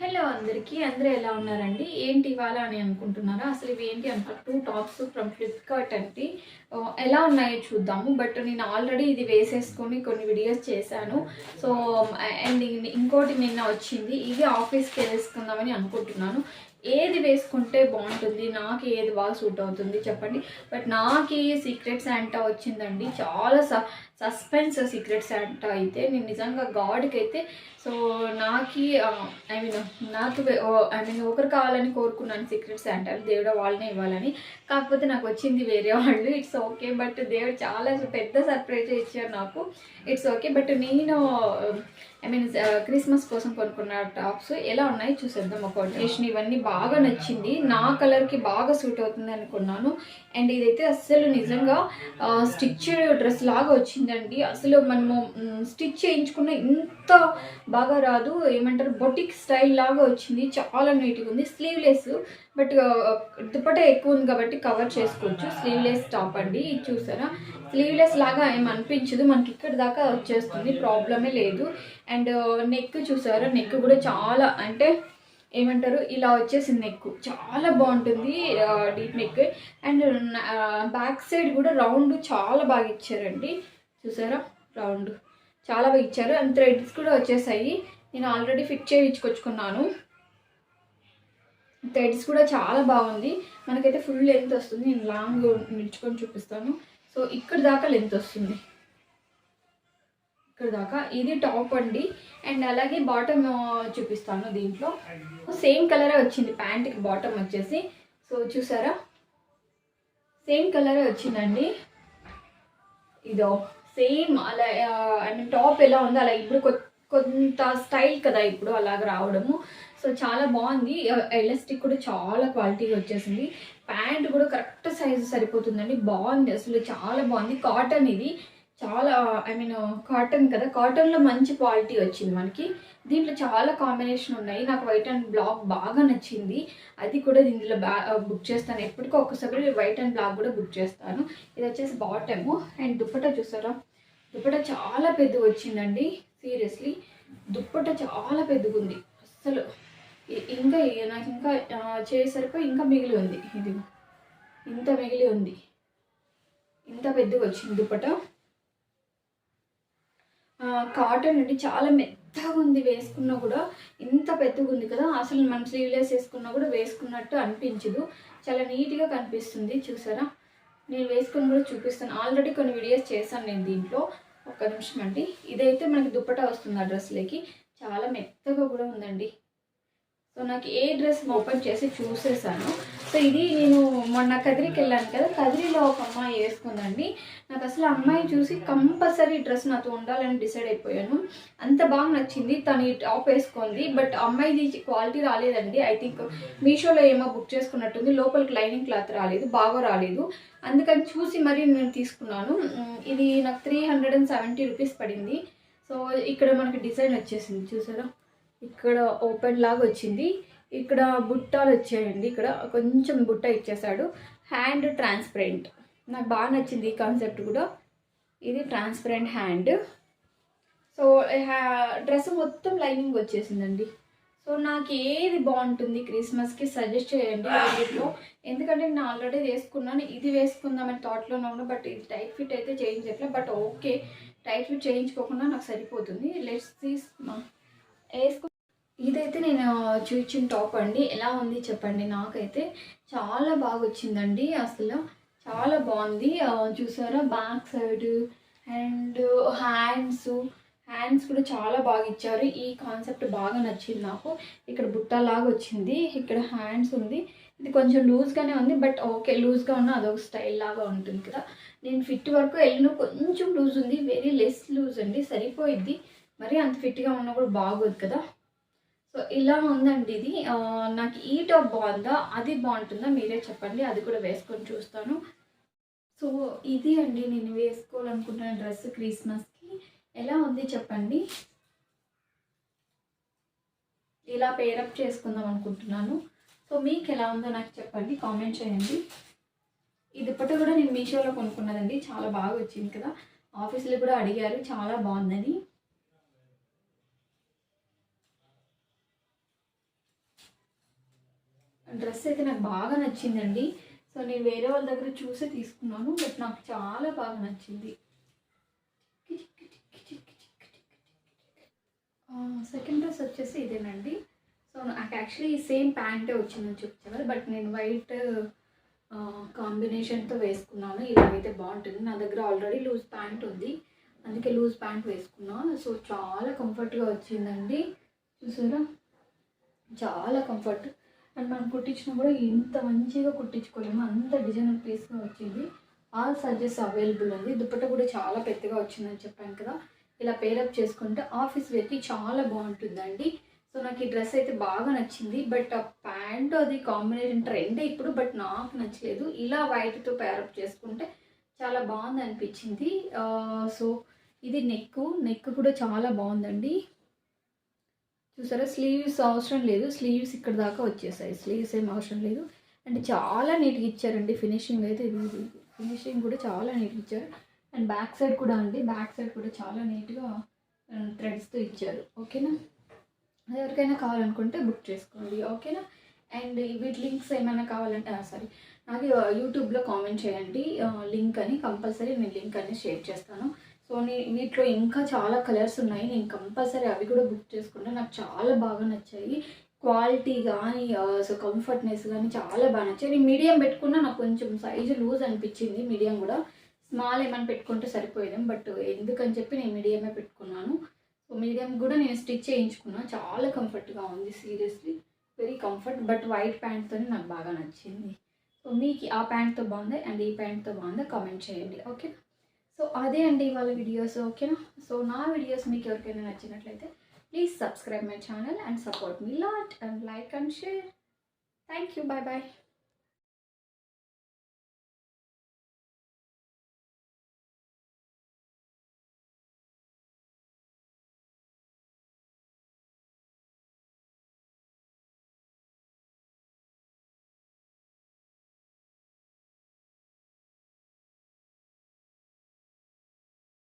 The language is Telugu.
హలో అందరికీ అందరూ ఎలా ఉన్నారండి? ఏంటి ఇవాళ అని అనుకుంటున్నారా? అసలు ఇవి ఏంటి అంటే టూ టాప్స్ ఫ్రమ్ ఫ్లిప్కార్ట్ అండి. ఎలా ఉన్నాయో చూద్దాము. బట్ నేను ఆల్రెడీ ఇది వేసేసుకొని కొన్ని వీడియోస్ చేశాను. సో అండ్ ఇంకోటి నిన్న వచ్చింది. ఇది ఆఫీస్కి వేసుకుందామని అనుకుంటున్నాను. ఏది వేసుకుంటే బాగుంటుంది? నాకు ఏది బాగా సూట్ అవుతుంది? చెప్పండి. బట్ నాకు సీక్రెట్ శాంటా వచ్చిందండి. చాలా స సస్పెన్స్ సీక్రెట్స్ అంట అయితే నేను నిజంగా గాడ్కి అయితే సో నాకు ఐ మీన్ నాకు ఐ మీన్ ఒకరు కావాలని కోరుకున్నాను సీక్రెట్ అంటారు దేవుడు వాళ్ళనే ఇవ్వాలని. కాకపోతే నాకు వచ్చింది వేరే వాళ్ళు ఇట్స్ ఓకే బట్ దేవుడు చాలా పెద్ద సర్ప్రైజ్ ఇచ్చారు నాకు. ఇట్స్ ఓకే బట్ నేను ఐ మీన్ క్రిస్మస్ కోసం కొనుక్కున్న టాప్స్ ఎలా ఉన్నాయి చూసేద్దాం ఒక కాంబినేషన్ ఇవన్నీ బాగా నచ్చింది నా కలర్కి బాగా సూట్ అవుతుంది అనుకున్నాను. అండ్ ఇదైతే అస్సలు నిజంగా స్టిచ్ డ్రెస్ లాగా వచ్చిందండి. అసలు మనము స్టిచ్ చేయించుకున్న ఇంత బాగా రాదు. ఏమంటారు బొటిక్ స్టైల్ లాగా వచ్చింది. చాలా నీట్గా ఉంది. స్లీవ్లెస్ బట్ దుపట ఎక్కువ ఉంది కాబట్టి కవర్ చేసుకోవచ్చు. స్లీవ్లెస్ టాప్ అండి. చూసారా? స్లీవ్లెస్ లాగా ఏం అనిపించదు. మనకి ఇక్కడ దాకా వచ్చేస్తుంది. ప్రాబ్లమే లేదు. అండ్ నెక్ చూసారా? నెక్ కూడా చాలా అంటే ఏమంటారు? ఇలా వచ్చేసింది నెక్ చాలా బాగుంటుంది deep neck and back side కూడా రౌండ్ చాలా బాగా ఇచ్చారండి. చూసారా? రౌండ్ చాలా బాగా ఇచ్చారు. అండ్ థ్రెడ్స్ కూడా వచ్చేసాయి. నేను ఆల్రెడీ ఫిట్ చేయించుకొచ్చుకున్నాను. థ్రెడ్స్ కూడా చాలా బాగుంది. మనకైతే ఫుల్ లెంత్ వస్తుంది. నేను లాంగ్ నిల్చుకొని చూపిస్తాను. సో ఇక్కడ దాకా లెంత్ వస్తుంది. ఇక్కడ దాకా. ఇది టాప్ అండి. అండ్ అలాగే బాటమ్ చూపిస్తాను దీంట్లో. సేమ్ కలరే వచ్చింది ప్యాంట్కి బాటమ్ వచ్చేసి. సో చూసారా? సేమ్ కలరే వచ్చిందండి. ఇదో సేమ్ అలా అండ్ టాప్ ఎలా ఉందో అలా ఇప్పుడు కొంత స్టైల్ కదా ఇప్పుడు అలాగ రావడము. సో చాలా బాగుంది. ఎలాస్టిక్ కూడా చాలా క్వాలిటీగా వచ్చేసింది. ప్యాంట్ కూడా కరెక్ట్ సైజు సరిపోతుందండి. బాగుంది. అసలు చాలా బాగుంది. కాటన్ ఇది. చాలా ఐ మీన్ కాటన్ కదా. కాటన్లో మంచి క్వాలిటీ వచ్చింది మనకి. దీంట్లో చాలా కాంబినేషన్ ఉన్నాయి. నాకు వైట్ అండ్ బ్లాక్ బాగా నచ్చింది. అది కూడా దీంట్లో బుక్ చేస్తాను. ఎప్పటికో ఒక్కసారి వైట్ అండ్ బ్లాక్ కూడా బుక్ చేస్తాను. ఇది వచ్చేసి బాటము అండ్ దుప్పట చూసారా? దుప్పట చాలా పెద్దగా వచ్చిందండి. సీరియస్లీ దుప్పట చాలా పెద్దగా ఉంది. అస్సలు. ఇంకా నాకు ఇంకా చేసరికి ఇంకా మిగిలి ఉంది. ఇది. ఇంత మిగిలి ఉంది. ఇంత పెద్దగా వచ్చింది దుప్పట. కాటన్ అండి చాలా మెత్తగా ఉంది వేసుకున్నా కూడా ఇంత పెద్దగా ఉంది కదా అసలు మనం స్లీవ్లెస్ వేసుకున్నా కూడా వేసుకున్నట్టు అనిపించదు. చాలా నీట్గా కనిపిస్తుంది చూసారా? నేను వేసుకొని కూడా చూపిస్తాను. ఆల్రెడీ కొన్ని వీడియోస్ చేశాను నేను దీంట్లో. ఒక్క నిమిషం అండి. ఇదైతే మనకి దుప్పట వస్తుంది ఆ డ్రెస్లకి చాలా మెత్తగా కూడా ఉందండి. సో నాకు ఏ డ్రెస్ ఓపెన్ చేసి చూసేసాను. సో ఇది నేను మొన్న కదిరికి వెళ్ళాను కదా కదిరిలో ఒక అమ్మాయి వేసుకుందండి. నాకు అసలు ఆ అమ్మాయి చూసి కంపల్సరీ డ్రెస్ నాతో ఉండాలని డిసైడ్ అయిపోయాను. అంత బాగా నచ్చింది తను ఈ టాప్ వేసుకుంది బట్ అమ్మాయిది క్వాలిటీ రాలేదండి. ఐ థింక్ మీషోలో ఏమో బుక్ చేసుకున్నట్టుంది లోపలికి లైనింగ్ క్లాత్ రాలేదు బాగా రాలేదు. అందుకని చూసి మరీ నేను తీసుకున్నాను. ఇది నాకు three hundred and seventy rupees పడింది. సో ఇక్కడ మనకి డిజైన్ వచ్చేసింది చూసారా? ఇక్కడ ఓపెన్ లాగా వచ్చింది. ఇక్కడ బుట్టాలు వచ్చాయండి. ఇక్కడ కొంచెం బుట్ట ఇచ్చేసాడు హ్యాండ్ ట్రాన్స్పరెంట్ నాకు బాగా నచ్చింది ఈ కాన్సెప్ట్ కూడా. ఇది ట్రాన్స్పరెంట్ హ్యాండ్ సో డ్రెస్ మొత్తం లైనింగ్ వచ్చేసిందండి. సో నాకు ఏది బాగుంటుంది క్రిస్మస్కి సజెస్ట్ చేయండి వీటిలో ఎందుకంటే నేను ఆల్రెడీ వేసుకున్నాను. ఇది వేసుకుందామని థాట్లో ఉన్నాను బట్ ఇది టైట్ ఫిట్ అయితే చేయించట్లేదు బట్ ఓకే టైట్ ఫిట్ చేయించుకోకుండా నాకు సరిపోతుంది. లెట్స్ తీస్ వేసుకు ఇదైతే నేను చూచిన టాప్ అండి. ఎలా ఉంది చెప్పండి నాకైతే. చాలా బాగా వచ్చిందండి అసలు. చాలా బాగుంది. చూసారా back side and hands. Hands కూడా చాలా బాగా ఇచ్చారు ఈ కాన్సెప్ట్ బాగా నచ్చింది నాకు. ఇక్కడ బుట్టలాగా వచ్చింది ఇక్కడ హ్యాండ్స్ ఉంది. ఇది కొంచెం లూజ్గానే ఉంది బట్ ఓకే లూజ్గా ఉన్న అదొక స్టైల్ లాగా ఉంటుంది కదా. నేను ఫిట్ వరకు వెళ్ళిన కొంచెం లూజ్ ఉంది. వెరీ లెస్ లూజ్ అండి. సరిపోయిద్ది. మరి అంత ఫిట్గా ఉన్నా కూడా బాగోదు కదా. సో ఇలా ఉందండి ఇది. నాకు ఈ టాప్ బాగుందా? అది బాగుంటుందా? మీరే చెప్పండి. అది కూడా వేసుకొని చూస్తాను. సో ఇది అండి నేను వేసుకోవాలనుకుంటున్న డ్రెస్ క్రిస్మస్కి. ఎలా ఉంది చెప్పండి? ఇలా పేరప్ చేసుకుందాం అనుకుంటున్నాను. సో మీకు ఎలా ఉందో నాకు చెప్పండి. కామెంట్ చేయండి. ఇది ఇప్పటి కూడా నేను మీషోలో కొనుక్కున్నదండి. చాలా బాగా వచ్చింది కదా. ఆఫీస్లో కూడా అడిగారు. చాలా బాగుందని. డ్రెస్ అయితే నాకు బాగా నచ్చిందండి. సో నేను వేరే వాళ్ళ దగ్గర చూసే తీసుకున్నాను. బట్ నాకు చాలా బాగా నచ్చింది. సెకండ్ డ్రెస్ వచ్చేసి ఇదేనండి. సో నాకు యాక్చువల్లీ సేమ్ ప్యాంటే వచ్చిందని చూపించారు బట్ నేను వైట్ కాంబినేషన్తో వేసుకున్నాను. ఇలాగైతే బాగుంటుంది. నా దగ్గర ఆల్రెడీ లూజ్ ప్యాంట్ ఉంది. అందుకే లూజ్ ప్యాంట్ వేసుకున్నాను సో చాలా కంఫర్ట్గా వచ్చిందండి. చూసారా? చాలా కంఫర్ట్ అండ్ మనం కుట్టించినా కూడా ఇంత మంచిగా కుట్టించుకోలేము. అంత డిజైనర్ పీస్గా వచ్చింది. ఆల్ సైజెస్ అవైలబుల్ ఉంది దుప్పట కూడా చాలా పెద్దగా వచ్చిందని చెప్పాను కదా. ఇలా పేరప్ చేసుకుంటే ఆఫీస్ వేర్కి చాలా బాగుంటుందండి. సో నాకు ఈ డ్రెస్ అయితే బాగా నచ్చింది. బట్ ఆ ప్యాంట్ అది కాంబినేషన్ ట్రెండ్ ఇప్పుడు. బట్ నాకు నచ్చలేదు. ఇలా వైట్తో పేరప్ చేసుకుంటే చాలా బాగుంది అనిపించింది. సో ఇది నెక్ నెక్ కూడా చాలా బాగుందండి. చూసారా? స్లీవ్స్ అవసరం లేదు. స్లీవ్స్ ఇక్కడ దాకా వచ్చేసాయి. స్లీవ్స్ ఏం అవసరం లేదు. అండ్ చాలా నీట్గా ఇచ్చారండి. ఫినిషింగ్ అయితే ఇది ఫినిషింగ్ కూడా చాలా నీట్గా ఇచ్చారు. అండ్ బ్యాక్ సైడ్ కూడా అండి. బ్యాక్ సైడ్ కూడా చాలా నీట్గా థ్రెడ్స్తో ఇచ్చారు. ఓకేనా? ఎవరికైనా కావాలనుకుంటే బుక్ చేసుకోండి. ఓకేనా? అండ్ వీటి లింక్స్ ఏమైనా కావాలంటే సారీ నాకు యూట్యూబ్లో కామెంట్ చేయండి. లింక్ అని కంపల్సరీ నేను లింక్ అని షేర్ చేస్తాను. సో నీ వీటిలో ఇంకా చాలా కలర్స్ ఉన్నాయి. నేను కంపల్సరీ అవి కూడా బుక్ చేసుకుంటే. నాకు చాలా బాగా నచ్చాయి. క్వాలిటీ కానీ సో కంఫర్ట్నెస్ కానీ చాలా బాగా నచ్చాయి. నేను మీడియం పెట్టుకున్నా నాకు కొంచెం సైజు లూజ్ అనిపించింది. మీడియం కూడా స్మాల్ ఏమైనా పెట్టుకుంటే సరిపోయేది. బట్ ఎందుకని చెప్పి నేను మీడియమే పెట్టుకున్నాను. సో మీడియం కూడా నేను స్టిచ్ చేయించుకున్నా. చాలా కంఫర్ట్గా ఉంది seriously. Very comfort. But white ప్యాంట్తో నాకు బాగా నచ్చింది. సో మీకు ఆ ప్యాంట్తో బాగుంది? అండ్ ఈ ప్యాంట్తో బాగుందా? కామెంట్ చేయండి. ఓకే సో అదే అండి ఇవాళ వీడియోస్ ఓకేనా సో నా వీడియోస్ మీకు ఎవరికైనా నచ్చినట్లయితే please subscribe my channel and support me lot and like and share thank you bye bye